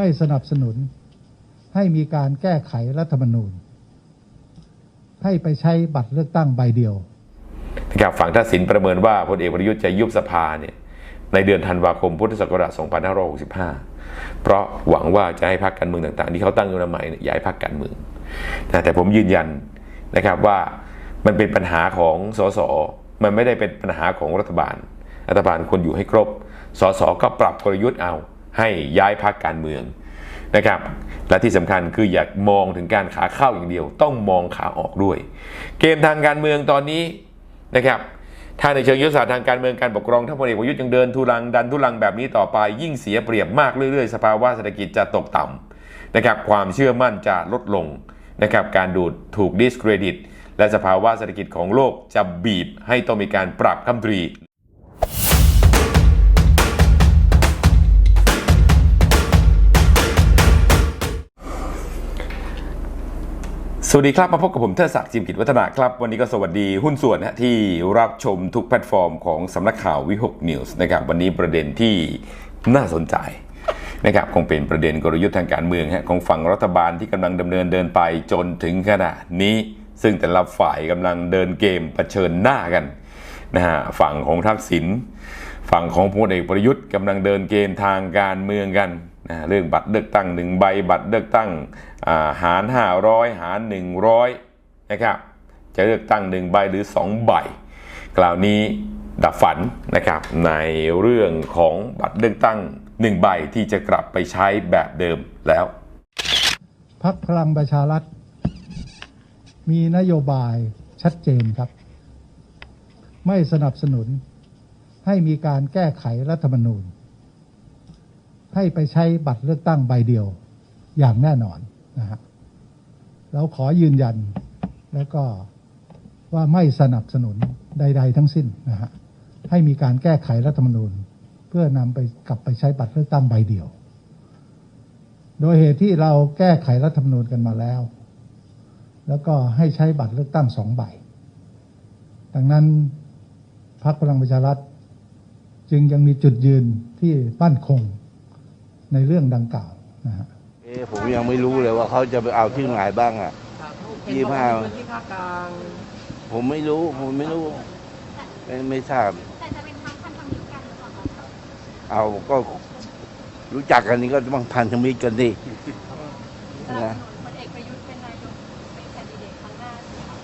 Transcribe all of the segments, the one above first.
ไม่สนับสนุน ให้มีการแก้ไขรัฐธรรมนูญ ให้ไปใช้บัตรเลือกตั้งใบเดียวนะครับฝั่งทักษิณประเมินว่าพลเอกประยุทธ์จะยุบสภาเนี่ยในเดือนธันวาคมพุทธศักราช 2565 เพราะหวังว่าจะให้พรรคการเมืองต่างๆ ที่เขาตั้งขึ้นมาใหม่เนี่ยย้ายพรรคการเมืองนะแต่ผมยืนยันนะครับว่ามันเป็นปัญหาของสส มันไม่ได้เป็นปัญหาของรัฐบาล รัฐบาลควรอยู่ให้ครบ สสก็ปรับกลยุทธ์เอา ให้ย้ายพรรคการเมืองนะครับและที่สำคัญคืออยากมองถึงการขาเข้าอย่างเดียว ต้องมองขาออกด้วย เกมทางการเมืองตอนนี้นะครับถ้าในเชิงยุทธศาสตร์ทางการเมืองการปกครองถ้าพลเอกประยุทธ์ยังเดินทุรังดันทุรังแบบนี้ต่อไป ยิ่งเสียเปรียบมากเรื่อยๆ สภาวะเศรษฐกิจจะตกต่ำนะครับความเชื่อมั่นจะลดลงนะครับการดูดถูกดิสเครดิต และสภาวะเศรษฐกิจของโลกจะบีบให้ต้องมีการปรับคำตรี สวัสดีครับ มาพบกับผมเทดศักดิ์จิมกิจวัฒนาครับ วันนี้ก็สวัสดีหุ้นส่วนนะที่รับชมทุกแพลตฟอร์มของสำนักข่าววิหกนิวส์นะครับวันนี้ประเด็นที่น่าสนใจนะครับคงเป็นประเด็นกลยุทธ์ทางการเมืองฮะของฝั่งรัฐบาลที่กำลังดำเนินเดินไปจนถึงขณะนี้ ซึ่งแต่ละฝ่ายกำลังเดินเกมเผชิญหน้ากันนะฮะฝั่งของทักษิณฝั่งของพลเอกประยุทธ์กำลังเดินเกมทางการเมืองกัน นะเรื่องบัตรเลือกตั้งหนึ่งใบบัตรเลือกตั้งหาร 500 หาร 100นะครับจะเลือกตั้งหนึ่งใบหรือ2ใบกล่าวนี้ดับฝันนะครับในเรื่องของบัตรเลือกตั้งหนึ่งใบที่จะกลับไปใช้แบบเดิมแล้วพักพลังประชารัฐ มีนโยบายชัดเจนครับ ไม่สนับสนุนให้มีการแก้ไขรัฐธรรมนูญ ให้ไปใช้บัตรเลือกตั้งใบเดียวอย่างแน่นอนนะฮะเราขอยืนยันแล้วก็ว่าไม่สนับสนุนใด ๆ ทั้งสิ้นนะฮะให้มีการแก้ไขรัฐธรรมนูญ เพื่อนำไปกลับไปใช้บัตรเลือกตั้งใบเดียว โดยเหตุที่เราแก้ไขรัฐธรรมนูญกันมาแล้ว แล้วก็ให้ใช้บัตรเลือกตั้งสองใบ ดังนั้นพรรคพลังประชารัฐจึงยังมีจุดยืนที่มั่นคง ในเรื่องดังกล่าวนะฮะเอ๊ะผมยังไม่รู้เลยว่าเขาจะไปเอาที่ไหนบ้างอะเห็นยี่บอกห้าว่าเป็นที่ภาคกลางผมไม่รู้ผมไม่รู้ไม่ไม่ทราบแต่จะเป็นพักพันธมิตรกันหรือเปล่าคะเอาก็รู้จักกันนี่ก็ต้องพันธมิตรกันดิสนับนะสนุนพลเอกประยุทธ์เป็นนายกเป็นแคนดิเดตครั้งหน้าใช่ไหมคะ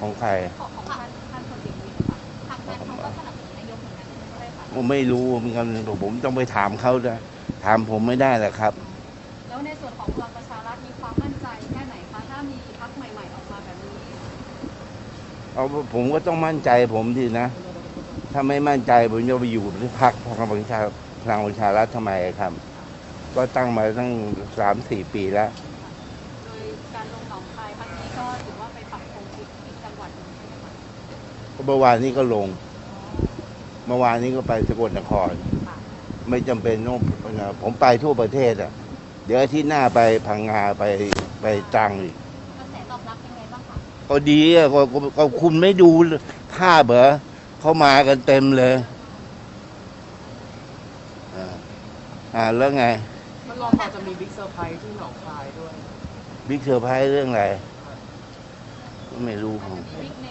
ของใครของของท่านท่านพลเอกประยุทธ์ค่ะทางนั้นเขาก็สนับสนุนนายกเหมือนกันใช่ไหมคะผมไม่รู้เหมือนกันผมต้องไปถามเขานะ ถามผมไม่ได้แหละครับ แล้วในส่วนของพลังประชารัฐมีความมั่นใจแค่ไหนคะถ้ามีพักใหม่ๆออกมาแบบนี้เอาผมก็ต้องมั่นใจผมดินะ ถ้าไม่มั่นใจผมจะไปอยู่ที่พักพลังประชาพลังประชารัฐทำไมครับ ก็ตั้งมาตั้งสามสี่ปีแล้วโดยการลงหนองคายพักนี้ก็ถือว่าไปปักธงอีกอีกจังหวัดหนึ่งใช่ไหมคะเมื่อวานนี้ก็ลง เมื่อวานนี้ก็ไปสกลนครค่ะ ไม่จำเป็นต้องผมไปทั่วประเทศอะ เดี๋ยวอาที่หน้าไปพังงาไปไปตรังอีกกระแสตอบรับเป็นไงบ้างคะก็ดีอะก็ก็ก็คุณไม่ดูภาพเหรอเขามากันเต็มเลยอ่าอ่าแล้วไง มันลองบอกจะมีบิ๊กเซอร์ไพรส์ที่หนองคายด้วย บิ๊กเซอร์ไพรส์เรื่องอะไรก็ ไม่รู้ผม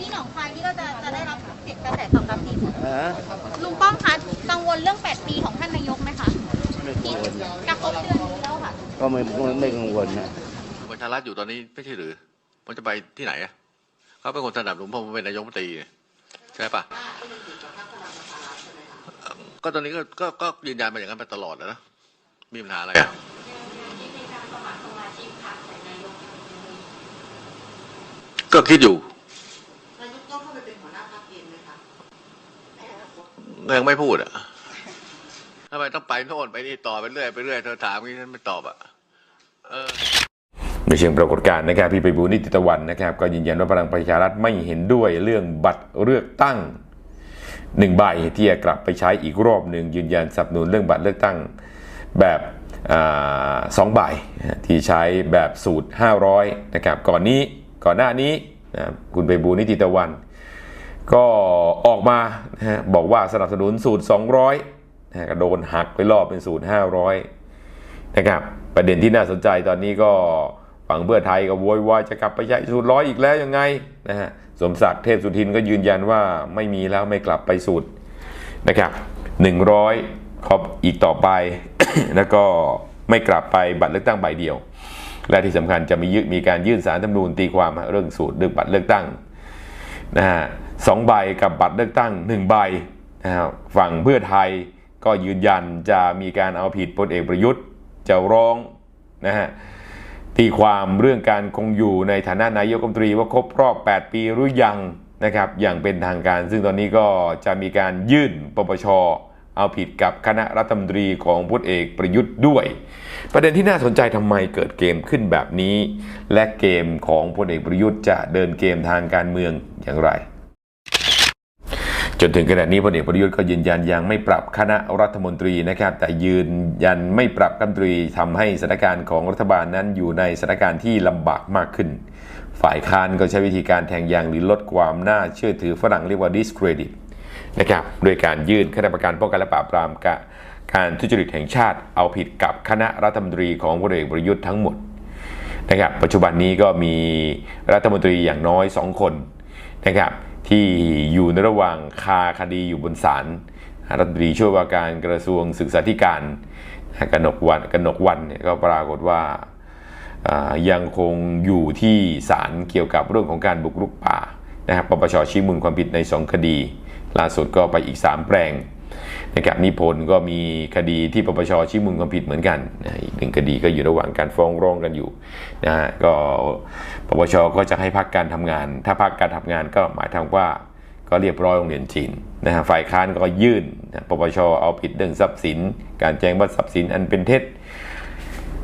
ที่หนองคายนี่ก็จะจะได้รับเสียงกระแสตอบรับดีไหมฮะลุงป้อมคะกังวลเรื่อง 8 ปีของท่านนายกไหมคะไม่กัที่งวลจะครบเดือนนี้แล้วค่ะ ก็ไม่ไม่ไม่กังวลนะประชารัฐอยู่ตอนนี้ไม่ใช่หรือ มันจะไปที่ไหนอะเขาเป็นคนสนับสนุนผมเป็นนายกรัฐมนตรีใช่ปะก็ตอนนี้ก็ก็ก็ยืนยันมาอย่างนั้นมาตลอดแล้วนะมีปัญหาอะไรอะ ก็คิดอยู่ยังไม่พูดอะทำไมต้องไปโน่นไปนี่ต่อไปเรื่อยไปเรื่อยเธอถามงี้ฉันไม่ตอบอะเออในเชิงปรากฏการณ์นะครับ พี่ไปบูลย์นิติตะวันนะครับ ก็ยืนยันว่าพลังประชารัฐไม่เห็นด้วยเรื่องบัตรเลือกตั้งหนึ่งใบที่จะกลับไปใช้อีกรอบหนึ่งยืนยันสนับสนุนเรื่องบัตรเลือกตั้งแบบอาสองใบที่ใช้แบบสูตร 500 นะครับ ก่อนนี้ ก่อนหน้านี้นะคุณไปบูนิติตะวัน ก็ออกมานะบอกว่าสนับสนุนสูตร 200นะฮะก็โดนหักไปรอบเป็นสูตร 500 นะครับ ประเด็นที่น่าสนใจตอนนี้ก็ฝั่งเพื่อไทยก็โวยวายจะกลับไปใช้สูตรร้อยอีกแล้วยังไงนะฮะสมศักดิ์เทพสุทินก็ยืนยันว่าไม่มีแล้วไม่กลับไปสูตรนะครับ100ครบอีกต่อไป แล้วก็ไม่กลับไปบัตรเลือกตั้งใบเดียว และที่สำคัญจะมียืมีการยื่นสารธรรมนูญตีความเรื่องสูตรเรื่องบัตรเลือกตั้งนะฮะสองใบกับบัตรเลือกตั้งหนึ่งใบนะฮะฝั่งเพื่อไทยก็ยืนยันจะมีการเอาผิดพลเอกประยุทธ์จะร้องนะฮะตีความเรื่องการคงอยู่ในฐานะนายกรัฐมนตรีว่าครบรอบ 8 ปีหรือยังนะครับอย่างเป็นทางการ ซึ่งตอนนี้ก็จะมีการยื่นปปช เอาผิดกับคณะรัฐมนตรีของพลเอกประยุทธ์ด้วย ประเด็นที่น่าสนใจทำไมเกิดเกมขึ้นแบบนี้ และเกมของพลเอกประยุทธ์จะเดินเกมทางการเมืองอย่างไร จนถึงขณะนี้พลเอกประยุทธ์ก็ยืนยันยังไม่ปรับคณะรัฐมนตรีนะครับ แต่ยืนยันไม่ปรับรัฐมนตรีทำให้สถานการณ์ของรัฐบาลนั้นอยู่ในสถานการณ์ที่ลำบากมากขึ้น ฝ่ายค้านก็ใช้วิธีการแทงยางหรือลดความน่าเชื่อถือฝรั่งเรียกว่า discredit นะครับโดยการยื่นคณะกรรมการป้องกันและปราบปรามกการทุจริตแห่งชาติ เอาผิดกับคณะรัฐมนตรีของพลเอกประยุทธ์ทั้งหมดนะครับปัจจุบันนี้ก็มีรัฐมนตรีอย่างน้อย 2 คนนะครับที่อยู่ในระหว่างคาคดีอยู่บนศาลรัฐมนตรีช่วยว่าการกระทรวงศึกษาธิการกนกวันกนกวันเนี่ยก็ปรากฏว่าอ่ายังคงอยู่ที่ศาลเกี่ยวกับเรื่องของการบุกรุกป่านะครับปปชชี้มูลความผิดใน 2 คดี ล่าสุดก็ไปอีก 3 แปลงนะครับนิพนธ์ก็มีคดีที่ปปชชี้มูลความผิดเหมือนกันนะอีกหนึ่งคดีก็อยู่ระหว่างการฟ้องร้องกันอยู่นะฮะก็ปปชก็จะให้พักการทำงาน ถ้าพักการทำงานก็หมายถึงว่าก็เรียบร้อยโรงเรียนจีนนะฮะฝ่ายค้านก็ยื่นนะปปชเอาผิดเรื่องทรัพย์สิน การแจ้งว่าทรัพย์สินอันเป็นเท็จ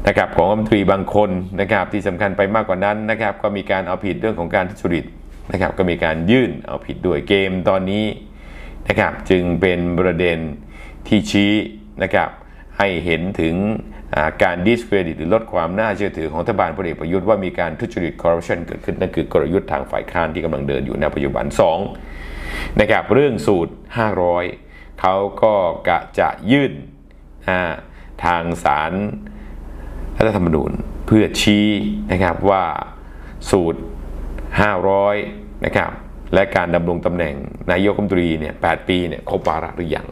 นะครับของรัฐมนตรีบางคนนะครับที่สำคัญไปมากกว่านั้นนะครับก็มีการเอาผิดเรื่องของการทุจริตนะครับก็มีการยื่นเอาผิดด้วยเกมตอนนี้ นะครับจึงเป็นประเด็นที่ชี้นะครับให้เห็นถึงการ discredit หรือลดความน่าเชื่อถือของรัฐบาลพลเอกประยุทธ์ว่ามีการทุจริต corruption เกิดขึ้นนั่นคือกลยุทธ์ทางฝ่ายค้านที่กำลังเดินอยู่ในปัจจุบัน2นะครับเรื่องสูตร 500 เขาก็กะจะยื่นทางศาลรัฐธรรมนูญเพื่อชี้นะครับว่าสูตร 500 นะครับ และการดำรงตำแหน่งนายกรัฐมนตรีเนี่ย8ปีเนี่ยครบวาระหรือยัง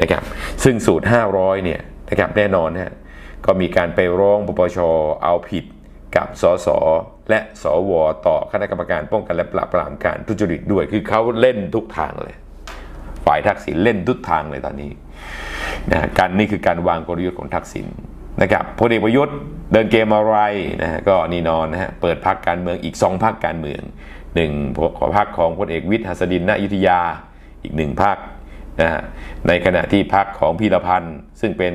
นะครับซึ่งสูตร 500เนี่ยนะครับแน่นอนนะก็มีการไปร้องปปชเอาผิดกับสสและสวต่อคณะกรรมการป้องกันและปราบปรามการทุจริตด้วยคือเขาเล่นทุกทางเลย ฝ่ายทักษิณเล่นทุกทางเลยตอนนี้นะการนี่คือการวางกลยุทธ์ของทักษิณนะครับพลเอกประยุทธ์เดินเกมอะไรนะฮะก็นี่นอนนะฮะเปิดพักการเมืองอีก 2พักการเมือง หนึ่งขอพักของพลเอกวิทย์หัสดินณอยุธยาอีกหนึ่งพักนะฮะในขณะที่พักของพีรพันธ์ซึ่งเป็น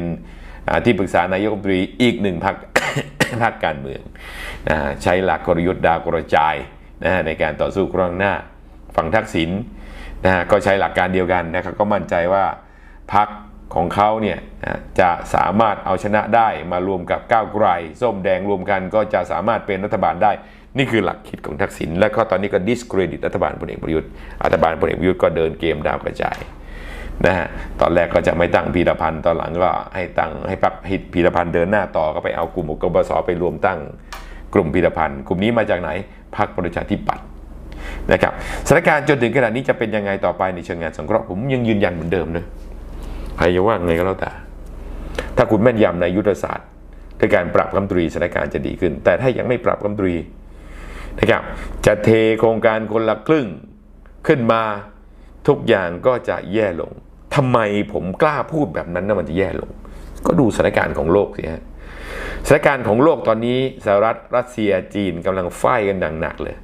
ที่ปรึกษานายกรัฐมนตรีอีกหนึ่งพักพักการเมืองนะใช้หลักกลยุทธ์ดาวกระจายนะฮะในการต่อสู้ครั้งหน้าฝั่งทักษิณนะฮะก็ใช้หลักการเดียวกันนะครับก็มั่นใจว่าพักของเขาเนี่ยจะสามารถเอาชนะได้มารวมกับก้าวไกล ส้มแดงรวมกันก็จะสามารถเป็นรัฐบาลได้ นี่คือหลักคิดของทักษิณและก็ตอนนี้ก็ discredit รัฐบาลพลเอกประยุทธ์รัฐบาลพลเอกประยุทธ์ก็เดินเกมดาวกระจายนะฮะตอนแรกก็จะไม่ตั้งพีรพันธ์ตอนหลังก็ให้ตั้งให้พักพีรพันธ์เดินหน้าต่อก็ไปเอากลุ่มกบสไปรวมตั้งกลุ่มพีรพันธ์กลุ่มนี้มาจากไหนพรรคประชาธิปัตย์นะครับสถานการณ์จนถึงขณะนี้จะเป็นยังไงต่อไปในเชิงงานสงเคราะห์ผมยังยืนยันเหมือนเดิมนะใครจะว่าไงก็แล้วแต่ ถ้าคุณแม่นยำในยุทธศาสตร์ในการปรับคำตรีสถานการณ์จะดีขึ้น แต่ถ้ายังไม่ปรับคำตรี นะครับจะเทโครงการคนละครึ่งขึ้นมาทุกอย่างก็จะแย่ลงทำไมผมกล้าพูดแบบนั้นนะมันจะแย่ลง ก็ดูสถานการณ์ของโลกสิฮะสถานการณ์ของโลกตอนนี้สหรัฐรัสเซียจีนกำลังไฟกันอย่างหนักเลย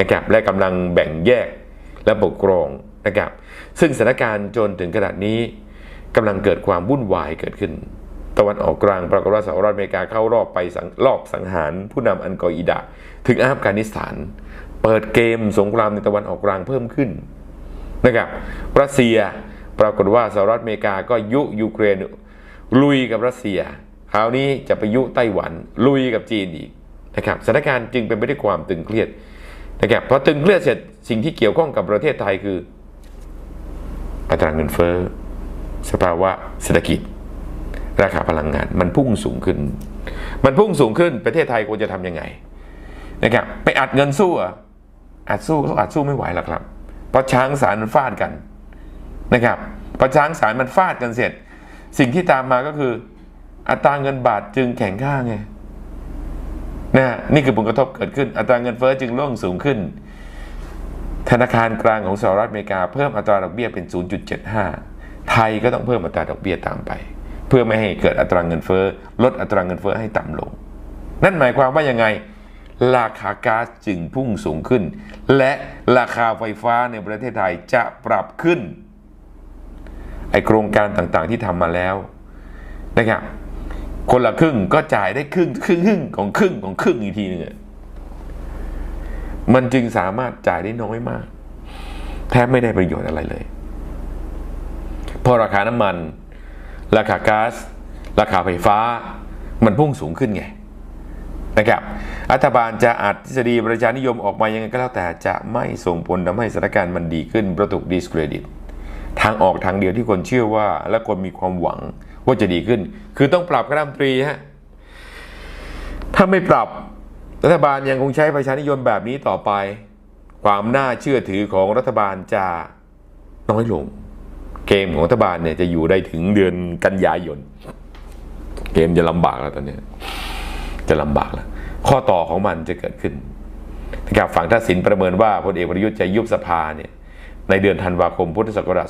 นะครับและกำลังแบ่งแยกและปกครองนะครับซึ่งสถานการณ์จนถึงขนาดนี้กำลังเกิดความวุ่นวายเกิดขึ้น ตะวันออกกลางปรากฏว่าสหรัฐอเมริกาเข้ารอบไปรอบสังหารผู้นำอันกออิดะ ถึงอัฟกานิสถาน เปิดเกมสงครามในตะวันออกกลางเพิ่มขึ้นนะครับรัสเซียปรากฏว่าสหรัฐอเมริกาก็ยุยูเครนลุยกับรัสเซีย คราวนี้จะไปยุไต้หวัน ลุยกับจีนอีกนะครับสถานการณ์จึงเป็นไปด้วยความตึงเครียดนะครับพอตึงเครียดเสร็จสิ่งที่เกี่ยวข้องกับประเทศไทยคืออัตราเงินเฟ้อสภาวะเศรษฐกิจ ราคาพลังงานมันพุ่งสูงขึ้น มันพุ่งสูงขึ้นประเทศไทยควรจะทำยังไงนะครับไปอัดเงินสู้เหรอะอัดสู้เขาอัดสู้ไม่ไหวหรอกครับเพราะช้างสารมันฟาดกันนะครับพอช้างสารมันฟาดกันเสร็จ สิ่งที่ตามมาก็คือ อัตราเงินบาทจึงแข็งค่าไงนะนี่คือผลกระทบเกิดขึ้น อัตราเงินเฟ้อจึงร่วงสูงขึ้น ธนาคารกลางของสหรัฐอเมริกาเพิ่มอัตราดอกเบี้ยเป็น 0.75 ไทยก็ต้องเพิ่มอัตราดอกเบี้ยตามไป เพื่อไม่ให้เกิดอัตราเงินเฟ้อลดอัตราเงินเฟ้อให้ต่ำลง นั่นหมายความว่ายังไง ราคาก๊าซจึงพุ่งสูงขึ้น และราคาไฟฟ้าในประเทศไทยจะปรับขึ้นไอโครงการต่างๆที่ทำมาแล้วนะครับคนละครึ่งก็จ่ายได้ครึ่งครึ่งครึ่งของครึ่งของครึ่งอีกทีหนึงมันจึงสามารถจ่ายได้น้อยมาก แทบไม่ได้ประโยชน์อะไรเลยพราะราคาน้ำมัน ราคาก๊าซราคาไฟฟ้า มันพุ่งสูงขึ้นไงนะครับรัฐบาลจะอัดทฤษฎีประชานิยมออกมายังไงก็แล้วแต่จะไม่ส่งผลทำให้สถานการณ์มันดีขึ้นเพระถูกดิสเครดิต ทางออกทางเดียวที่คนเชื่อว่าและคนมีความหวังว่าจะดีขึ้น คือต้องปรับคณะรัฐมนตรีฮะถ้าไม่ปรับรัฐบาลยังคงใช้ประชานิยมแบบนี้ต่อไป ความน่าเชื่อถือของรัฐบาลจะน้อยลง เกมของรัฐบาลเนี่ยจะอยู่ได้ถึงเดือนกันยายน เกมจะลำบากแล้วตอนนี้ จะลำบากแล้ว ข้อต่อของมันจะเกิดขึ้นนะครับฝั่งทักษิณประเมินว่าพลเอกประยุทธ์จะยุบสภาเนี่ยในเดือนธันวาคมพุทธศักราช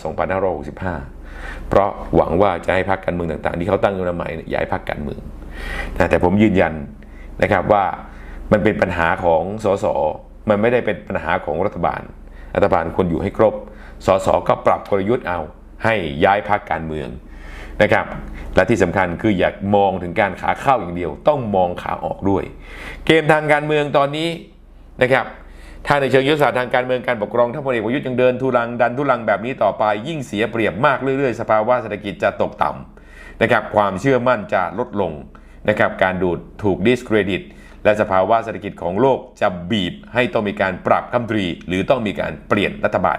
2565 เพราะหวังว่าจะให้พรรคการเมืองต่างๆ ที่เขาตั้งขึ้นมาใหม่ยย้ายพรรคการเมืองนะแต่ผมยืนยันนะครับว่ามันเป็นปัญหาของสส มันไม่ได้เป็นปัญหาของรัฐบาล รัฐบาลควรอยู่ให้ครบ สสก็ปรับกลยุทธ์เอา ให้ย้ายพรรคการเมืองนะครับและที่สำคัญคืออยากมองถึงการขาเข้าอย่างเดียว ต้องมองขาออกด้วย เกมทางการเมืองตอนนี้นะครับถ้าในเชิงยุทธศาสตร์ทางการเมืองการปกครองถ้าพลเอกประยุทธ์ยังเดินทุรังดันทุรังแบบนี้ต่อไป ยิ่งเสียเปรียบมากเรื่อยๆ สภาวะเศรษฐกิจจะตกต่ำนะครับความเชื่อมั่นจะลดลงนะครับการดูดถูกดิสเครดิต และสภาวะเศรษฐกิจของโลกจะบีบให้ต้องมีการปรับคำตรี หรือต้องมีการเปลี่ยนรัฐบาล